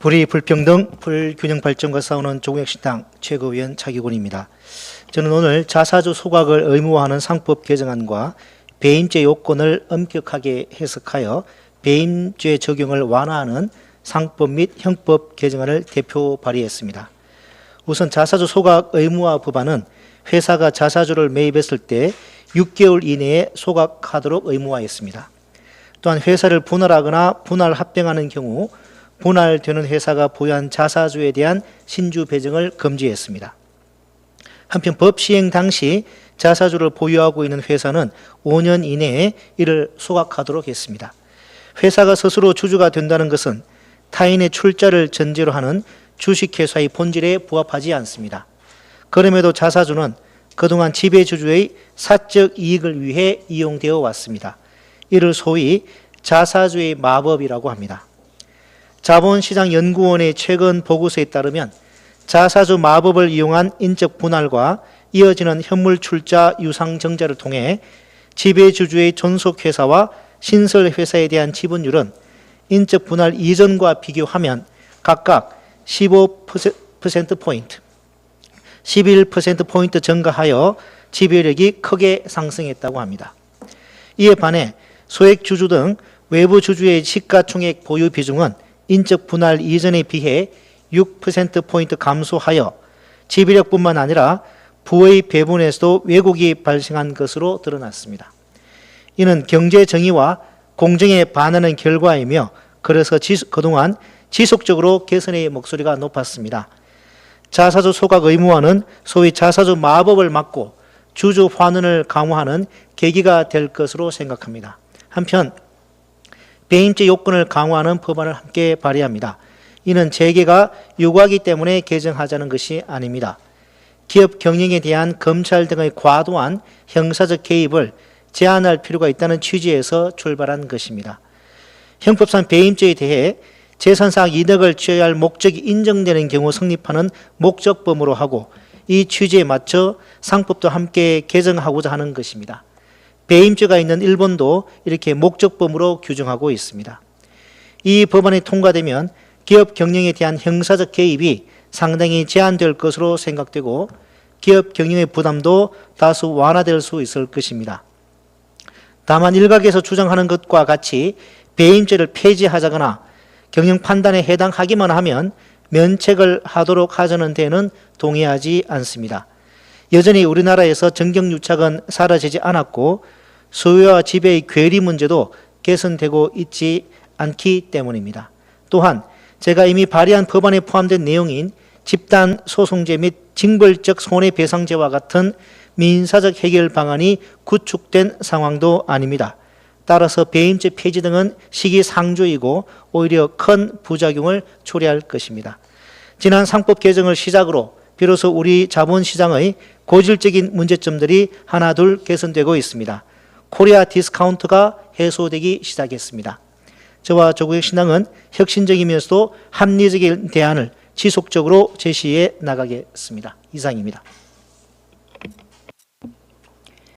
불의, 불평등, 불균형 발전과 싸우는 조국혁신당 최고위원 차기곤입니다. 저는 오늘 자사주 소각을 의무화하는 상법 개정안과 배임죄 요건을 엄격하게 해석하여 배임죄 적용을 완화하는 상법 및 형법 개정안을 대표 발의했습니다. 우선 자사주 소각 의무화 법안은 회사가 자사주를 매입했을 때 6개월 이내에 소각하도록 의무화했습니다. 또한 회사를 분할하거나 분할 합병하는 경우 분할되는 회사가 보유한 자사주에 대한 신주 배정을 금지했습니다. 한편 법 시행 당시 자사주를 보유하고 있는 회사는 5년 이내에 이를 소각하도록 했습니다. 회사가 스스로 주주가 된다는 것은 타인의 출자를 전제로 하는 주식회사의 본질에 부합하지 않습니다. 그럼에도 자사주는 그동안 지배주주의 사적 이익을 위해 이용되어 왔습니다. 이를 소위 자사주의 마법이라고 합니다. 자본시장연구원의 최근 보고서에 따르면 자사주 마법을 이용한 인적 분할과 이어지는 현물 출자 유상증자를 통해 지배주주의 존속회사와 신설회사에 대한 지분율은 인적 분할 이전과 비교하면 각각 15%포인트, 11%포인트 증가하여 지배력이 크게 상승했다고 합니다. 이에 반해 소액주주 등 외부 주주의 시가총액 보유 비중은 인적 분할 이전에 비해 6%포인트 감소하여 지배력뿐만 아니라 부의 배분에서도 왜곡이 발생한 것으로 드러났습니다. 이는 경제 정의와 공정에 반하는 결과이며 그래서 지수- 그동안 지속적으로 개선의 목소리가 높았습니다. 자사주 소각 의무화는 소위 자사주 마법을 막고 주주 환원을 강화하는 계기가 될 것으로 생각합니다. 한편 배임죄 요건을 강화하는 법안을 함께 발의합니다. 이는 재계가 요구하기 때문에 개정하자는 것이 아닙니다. 기업 경영에 대한 검찰 등의 과도한 형사적 개입을 제한할 필요가 있다는 취지에서 출발한 것입니다. 형법상 배임죄에 대해 재산상 이득을 취해야 할 목적이 인정되는 경우 성립하는 목적범으로 하고 이 취지에 맞춰 상법도 함께 개정하고자 하는 것입니다. 배임죄가 있는 일본도 이렇게 목적범으로 규정하고 있습니다. 이 법안이 통과되면 기업 경영에 대한 형사적 개입이 상당히 제한될 것으로 생각되고 기업 경영의 부담도 다소 완화될 수 있을 것입니다. 다만 일각에서 주장하는 것과 같이 배임죄를 폐지하자거나 경영 판단에 해당하기만 하면 면책을 하도록 하자는 데는 동의하지 않습니다. 여전히 우리나라에서 정경유착은 사라지지 않았고 소유와 지배의 괴리 문제도 개선되고 있지 않기 때문입니다. 또한 제가 이미 발의한 법안에 포함된 내용인 집단 소송제 및 징벌적 손해배상제와 같은 민사적 해결 방안이 구축된 상황도 아닙니다. 따라서 배임죄 폐지 등은 시기상조이고 오히려 큰 부작용을 초래할 것입니다. 지난 상법 개정을 시작으로 비로소 우리 자본시장의 고질적인 문제점들이 하나둘 개선되고 있습니다. 코리아 디스카운트가 해소되기 시작했습니다. 저와 조국의 신당은 혁신적이면서도 합리적인 대안을 지속적으로 제시해 나가겠습니다. 이상입니다.